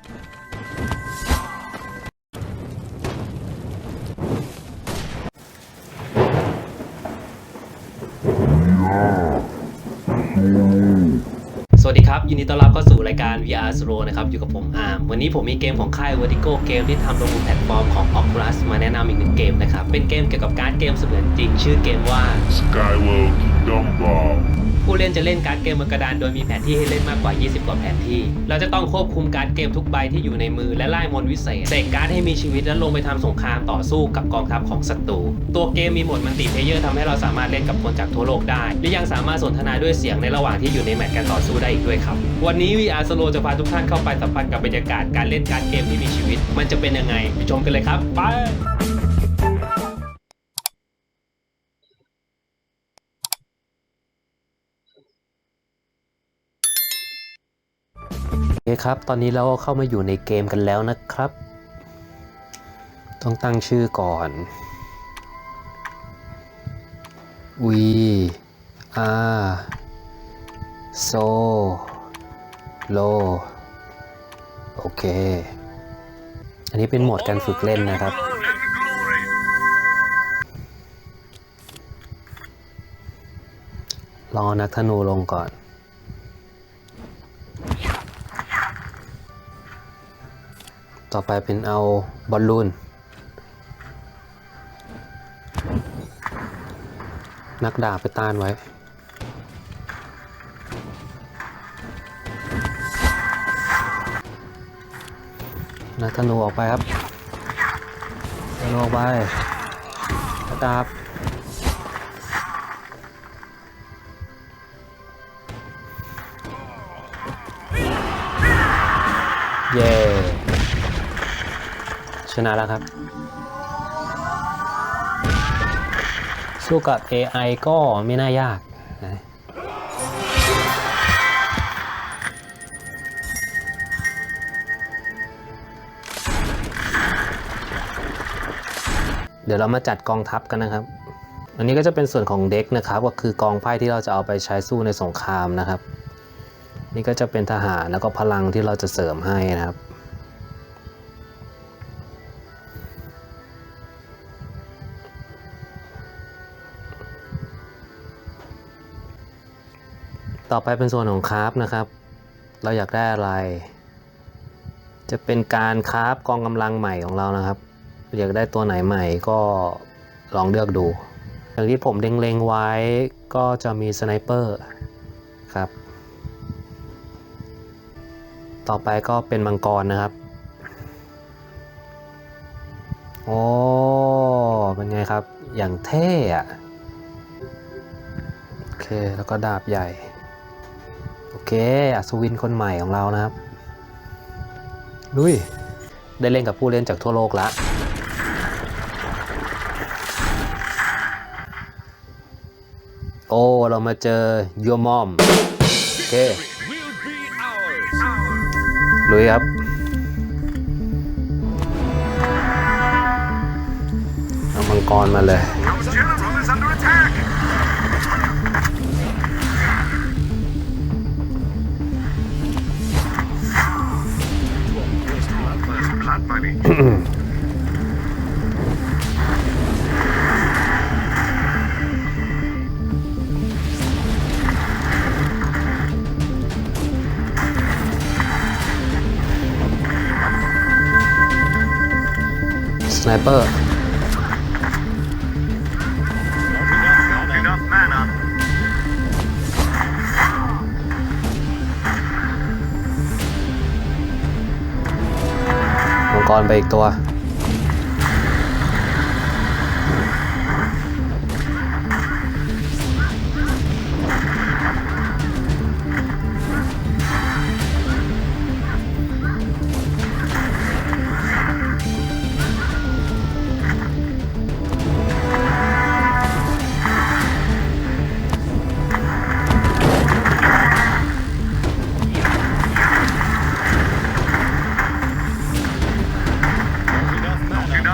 สวัสดีครับ ยินดีต้อนรับเข้าสู่รายการ VR Slow นะครับ อยู่กับผมอาร์มวันนี้ผมมีเกมของค่าย Vertigo เกมที่ทำลงบนแพลตฟอร์มของ Oculus มาแนะนำอีกหนึ่งเกมนะครับ เป็นเกมเกี่ยวกับการดเกมเสมือนจริง ชื่อเกมว่า Skyworld Dumbbell ผู้่นจะเล่นการ์ดเกมบนกระดานโดยมีแผนที่ให้เล่นมากกว่า 20 กว่าแผนที่ เราจะต้องควบคุมการ์ดเกมทุกใบที่อยู่ในมือและไล่มนวิเศษเสกการ์ดให้มีชีวิตและลงไปทำสงครามต่อสู้กับกองทัพของศัตรู ตัวเกมมีโหมดมัลติเพเยอร์ทำให้เราสามารถเล่นกับคนจากทั่วโลกได้ และยังสามารถสนทนาด้วยเสียงในระหว่างที่อยู่ในแมตช์การต่อสู้ได้อีกด้วยครับ วันนี้ VR Solo จะพาทุกท่านเข้าไปสัมผัสกับบรรยากาศการเล่นการ์ดเกมที่มีชีวิต มันจะเป็นยังไงไปชมกันเลยครับไป คครับ ตอนนี้เราก็เข้ามาอยู่ในเกมกันแล้วนะครับ ต้องตั้งชื่อก่อน V R So Low โอเค อันนี้เป็นโหมดการฝึกเล่นนะครับ รอนักธนูลงก่อน อไปเป็นเอาบอลลูน นักดาบไปต้านไว้นักธนูออกไปครับธนูออกไปนักดาบเย้ นะแล้วครับ สู้กับ AI ก็ไม่น่ายากนะเดี๋ยวเรามาจัดกองทัพกันนะครับ อันนี้ก็จะเป็นส่วนของเด็กนะครับ ก็คือกองไพ่ที่เราจะเอาไปใช้สู้ในสงครามนะครับ นี่ก็จะเป็นทหารแล้วก็พลังที่เราจะเสริมให้นะครับ ต่อไปเป็นส่วนของคราฟนะครับ เราอยากได้อะไร จะเป็นการคราฟกองกำลังใหม่ของเรานะครับ อยากได้ตัวไหนใหม่ก็ลองเลือกดู อย่างที่ผมเล็งๆไว้ก็จะมีสไนเปอร์ครับ ต่อไปก็เป็นมังกรนะครับ โอ้ เป็นไงครับ อย่างเท่อะโอเค แล้วก็ดาบใหญ่ เคอัศวินคนใหม่ของเรานะครับลุยได้เล่นกับผู้เล่นจากทั่วโลกละโอ้ เรามาเจอยัวมอมโอเคลุยครับเอามังกรมาเลย ไนเปอร์มังกรไปอีกตัว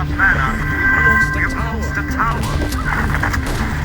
Savannah. We lost the tower.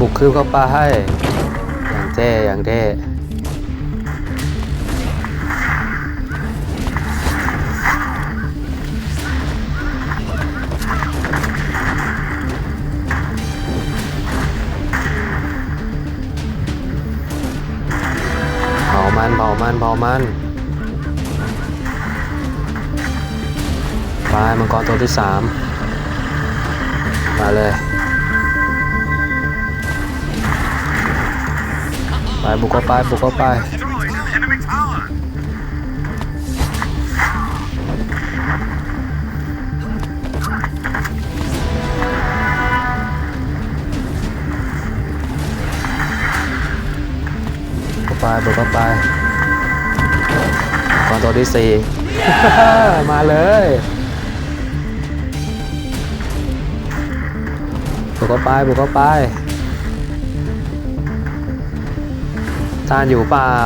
บุกคืบเข้าไปให้อย่างเท่อย่างเท่เผามันเผามันเผามันไปมังกรตัวที่สามมาเลย ไปบุกเข้าไปบุกเข้าไป Destroyed enemy tower. เข้าไปบุกเข้าไปก่อนตัวที่สี่มาเลยบุกเข้าไปบุกเข้าไป ตานอยู่เปล่า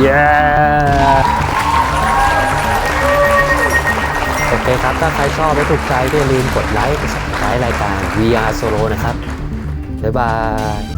เย้ โอเคครับ ถ้าใครชอบและถูกใจก็อย่าลืมกดไลค์กด subscribe รายการ VR Solo นะครับ บ๊ายบาย